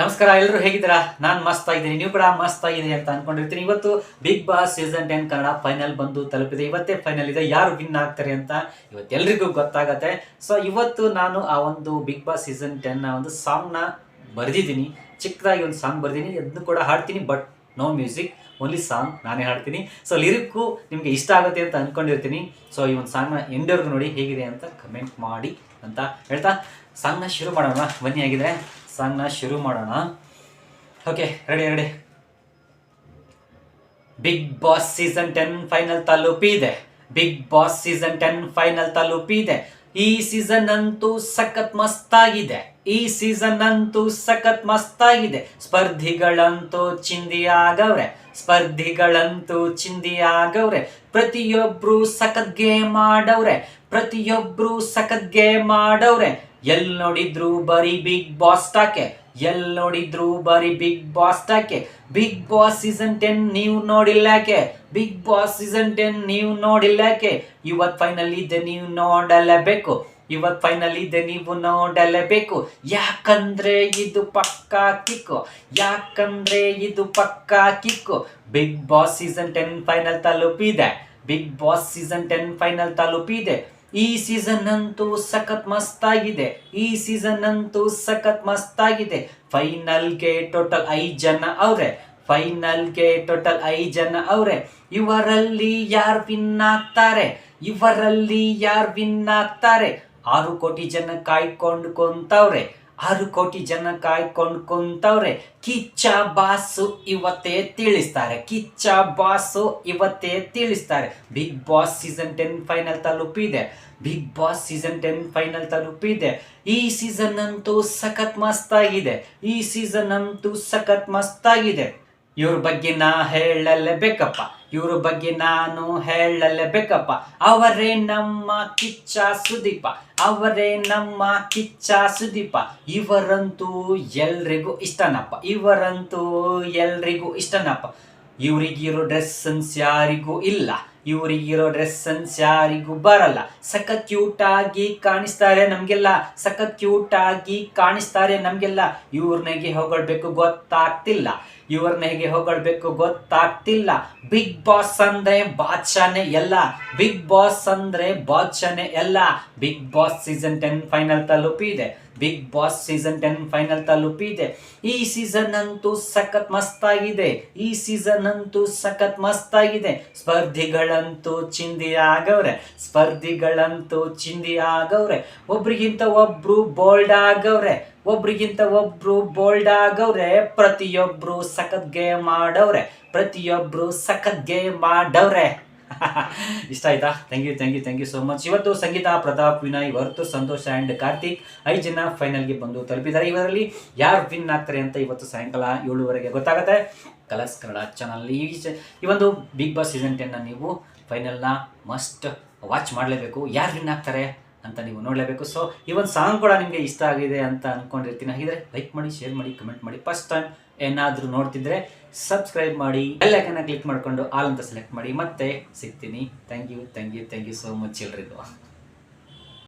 ನಮಸ್ಕಾರ ಎಲ್ಲರೂ ಹೇಗಿದ್ದೀರಾ? ನಾನು ಮಸ್ತ್ ಆಗಿದ್ದೀನಿ ನೀವು ಕೂಡ ಮಸ್ತ್ ಆಗಿದ್ದೀನಿ ಅಂತ ಅನ್ಕೊಂಡಿರ್ತೀನಿ. ಇವತ್ತು Big Boss season ten Kannada final ಬಂದು ತಲುಪಿದೆ. ಇವತ್ತೇ ಫೈನಲ್ ಇದೆ. ಯಾರು ವಿನ್ ಆಗ್ತಾರೆ ಅಂತ ಇವತ್ತು ಎಲ್ರಿಗೂ ಗೊತ್ತಾಗತ್ತೆ. ಸೊ ಇವತ್ತು ನಾನು ಆ ಒಂದು ಬಿಗ್ ಬಾಸ್ ಸೀಸನ್ ಟೆನ್ನ ಒಂದು ಸಾಂಗ್ನ ಬರೆದಿದ್ದೀನಿ. ಚಿಕ್ಕದಾಗಿ ಒಂದು ಸಾಂಗ್ ಬರ್ದಿನಿ ಅದನ್ನು ಕೂಡ ಹಾಡ್ತೀನಿ but no music only song ನಾನೇ ಹಾಡ್ತೀನಿ. ಸೊ ಲಿರಿಕ್ಕು ನಿಮಗೆ ಇಷ್ಟ ಆಗುತ್ತೆ ಅಂತ ಅಂದ್ಕೊಂಡಿರ್ತೀನಿ ಸೊ ಈ ಒಂದು ಸಾಂಗ್ನ ಎಂಡವರೆಗೂ ನೋಡಿ ಹೇಗಿದೆ ಅಂತ ಕಮೆಂಟ್ ಮಾಡಿ ಅಂತ ಹೇಳ್ತಾ ಸಾಂಗ್ನ ಶುರು ಮಾಡೋಣ. ಬನ್ನಿ ಆಗಿದ್ರೆ ಸಾಂಗ್ನ ಶುರು ಮಾಡೋಣ. Okay ready ready Big Boss season ten final ತಲುಪಿದೆ Big Boss season ten final ತಲುಪಿದೆ ಈ ಸೀಸನ್ ಅಂತೂ ಸಖತ್ ಮಸ್ತಾಗಿದೆ ಈ ಸೀಸನ್ ಅಂತೂ ಸಖತ್ ಮಸ್ತಾಗಿದೆ ಸ್ಪರ್ಧಿಗಳಂತೂ ಚಿಂದಿ ಆಗವ್ರೆ. ಸ್ಪರ್ಧಿಗಳಂತೂ ಚಿಂದಿ ಆಗವ್ರೆ. ಪ್ರತಿಯೊಬ್ರು ಸಖತ್ ಗೇಮ್ ಮಾಡವ್ರೆ ಪ್ರತಿಯೊಬ್ರು ಸಖತ್ ಗೇಮ್ ಆಡವ್ರೆ. ಎಲ್ ನೋಡಿದ್ರು ಬರೀ ಬಿಗ್ ಬಾಸ್ ತಾಕೆ? ಎಲ್ ನೋಡಿದ್ರು ಬರೀ ಬಿಗ್ ಬಾಸ್ ತಾಕೆ? ಬಿಗ್ ಬಾಸ್ ಸೀಸನ್ ಟೆನ್ ನೀವು ನೋಡಿಲ್ಲಾಕೆ ಬಿಗ್ ಬಾಸ್ ಸೀಸನ್ ಟೆನ್ ನೀವು ನೋಡಿಲ್ಲಾಕೆ ಇವತ್ ಫೈನಲ್ ಇದೆ ನೀವು ನೋಡಲೇಬೇಕು. ಇವತ್ ಫೈನಲ್ ಇದೆ ನೀವು ನೋಡಲೇಬೇಕು. ಯಾಕಂದ್ರೆ ಇದು ಪಕ್ಕಾ ಕಿಕ್ಕು. ಯಾಕಂದ್ರೆ ಇದು ಪಕ್ಕಾ kick. Big Boss season ten final ತಲುಪಿದೆ. Big Boss season ten final ತಲುಪಿದೆ. ಈ ಸೀಸನ್ ಅಂತೂ ಸಖತ್ ಮಸ್ತಾಗಿದೆ ಈ ಸೀಸನ್ ಅಂತೂ ಸಖತ್ ಮಸ್ತಾಗಿದೆ ಫೈನಲ್ಗೆ ಟೋಟಲ್ ಐದು ಜನ ಅವ್ರೆ. ಫೈನಲ್ಗೆ ಟೋಟಲ್ ಐದು ಜನ ಅವ್ರೆ. ಇವರಲ್ಲಿ ಯಾರು ವಿನ್ ಆಗ್ತಾರೆ? ಇವರಲ್ಲಿ ಯಾರು ವಿನ್ ಆಗ್ತಾರೆ? ಆರು ಕೋಟಿ ಜನ ಕಾಯ್ಕೊಂಡು ಕೊಂತವ್ರೆ. ಆರು ಕೋಟಿ ಜನ ಕಾಯ್ಕೊಂಡು ಕುಂತವ್ರೆ. ಕಿಚ್ಚ ಬಾಸು ಇವತ್ತೇ ತಿಳಿಸ್ತಾರೆ. ಕಿಚ್ಚ ಬಾಸು ಇವತ್ತೇ ತಿಳಿಸ್ತಾರೆ. Big Boss season ten final ತಲುಪಿದೆ Big Boss season ten final ತಲುಪಿದೆ ಈ ಸೀಸನ್ ಅಂತೂ ಸಖತ್ ಮಸ್ತಾಗಿದೆ ಈ ಸೀಸನ್ ಅಂತೂ ಸಖತ್ ಮಸ್ತಾಗಿದೆ ಇವ್ರ ಬಗ್ಗೆ ನಾ ಹೇಳಲೇಬೇಕಪ್ಪ. ಇವ್ರ ಬಗ್ಗೆ ನಾನು ಹೇಳಲೇಬೇಕಪ್ಪ. ಅವರೇ ನಮ್ಮ ಕಿಚ್ಚ ಸುದೀಪ. ಅವರೇ ನಮ್ಮ ಕಿಚ್ಚ ಸುದೀಪ. ಇವರಂತೂ ಎಲ್ರಿಗೂ ಇಷ್ಟನಪ್ಪ. ಇವರಂತೂ ಎಲ್ರಿಗೂ ಇಷ್ಟನಪ್ಪ. ಇವರಿಗಿರೋ ಡ್ರೆಸ್ ಸೆನ್ಸ್ ಯಾರಿಗೂ ಇಲ್ಲ. ಇವರಿಗಿರೋ ಡ್ರೆಸ್ ಸೆನ್ಸ್ ಯಾರಿಗೂ ಬರಲ್ಲ. ಸಖ ಕ್ಯೂಟ್ ಆಗಿ ಕಾಣಿಸ್ತಾರೆ ನಮ್ಗೆಲ್ಲ. ಸಖ ಕ್ಯೂಟ್ ಆಗಿ ಕಾಣಿಸ್ತಾರೆ ನಮ್ಗೆಲ್ಲ. ಇವ್ರನಿಗೆ ಹೇಗೆ ಹೊಗಳ್ಬೇಕು ಗೊತ್ತಾಗ್ತಿಲ್ಲ. ಇವ್ರನ್ನ ಹೇಗೆ ಹೊಗಳ್ಬೇಕು ಗೊತ್ತಾಗ್ತಿಲ್ಲ. ಬಿಗ್ ಬಾಸ್ ಅಂದ್ರೆ ಬಾದ್ಶಾನೆ ಎಲ್ಲ. ಬಿಗ್ ಬಾಸ್ ಅಂದ್ರೆ ಬಾದ್ಶಾನೆ ಎಲ್ಲ. Big Boss season ten final ತಲುಪಿದೆ Big Boss season ten final ತಲುಪಿದೆ ಈ ಸೀಸನ್ ಅಂತೂ ಸಖತ್ ಮಸ್ತಾಗಿದೆ. ಈ ಸೀಸನ್ ಅಂತೂ ಸಖತ್ ಮಸ್ತಾಗಿದೆ. ಸ್ಪರ್ಧಿಗಳಂತೂ ಚಿಂದಿ ಆಗವ್ರೆ. ಸ್ಪರ್ಧಿಗಳಂತೂ ಚಿಂದಿ ಆಗವ್ರೆ. ಒಬ್ರಿಗಿಂತ ಒಬ್ರು ಬೋಲ್ಡ್ ಆಗವ್ರೆ. ಒಬ್ರಿಗಿಂತ ಒಬ್ರು ಬೋಲ್ಡ್ ಆಗವ್ರೆ, ಪ್ರತಿಯೊಬ್ರು ಸಖತ್ ಗೇಮ್ ಮಾಡವ್ರೆ, ಪ್ರತಿಯೊಬ್ರು ಸಖತ್ ಗೇಮ್ ಮಾಡವ್ರೆ. ಇಷ್ಟ ಆಯ್ತಾ? Thank you thank you thank you so much ಇವತ್ತು ಸಂಗೀತ, ಪ್ರತಾಪ್, ವಿನಯ್ ಹೊರತು ಸಂತೋಷ್ ಆ್ಯಂಡ್ ಕಾರ್ತಿಕ್ ಐದು ಜನ ಫೈನಲ್ಗೆ ಬಂದು ತಲುಪಿದ್ದಾರೆ. ಇವರಲ್ಲಿ ಯಾರು ವಿನ್ ಆಗ್ತಾರೆ ಅಂತ ಇವತ್ತು ಸಾಯಂಕಾಲ ಏಳುವರೆಗೆ ಗೊತ್ತಾಗುತ್ತೆ. ಕಲರ್ಸ್ ಕನ್ನಡ ಚಾನಲ್ ಈ ಈ ಒಂದು ಬಿಗ್ ಬಾಸ್ ಸೀಸನ್ ಟೆನ್ನ ನೀವು ಫೈನಲ್ನ ಮಸ್ಟ್ ವಾಚ್ ಮಾಡಲೇಬೇಕು. ಯಾರು ವಿನ್ ಆಗ್ತಾರೆ? ಅಂತ ನೀವು ನೋಡಲೇಬೇಕು. ಸೊ ಈ ಒಂದು ಸಾಂಗ್ ಕೂಡ ನಿಮಗೆ ಇಷ್ಟ ಆಗಿದೆ ಅಂತ ಅನ್ಕೊಂಡಿರ್ತೀನಿ. ಹಾಗಿದ್ರೆ ಲೈಕ್ ಮಾಡಿ ಶೇರ್ ಮಾಡಿ ಕಮೆಂಟ್ ಮಾಡಿ. ಫಸ್ಟ್ ಟೈಮ್ ಏನಾದರೂ ನೋಡ್ತಿದ್ರೆ ಸಬ್ಸ್ಕ್ರೈಬ್ ಮಾಡಿ ಬೆಲ್ಲೈಕನ್ನ ಕ್ಲಿಕ್ ಮಾಡಿಕೊಂಡು ಆಲ್ ಅಂತ ಸೆಲೆಕ್ಟ್ ಮಾಡಿ. ಮತ್ತೆ ಸಿಗ್ತೀನಿ. Thank you thank you thank you so much ಎಲ್ರಿಗೂ.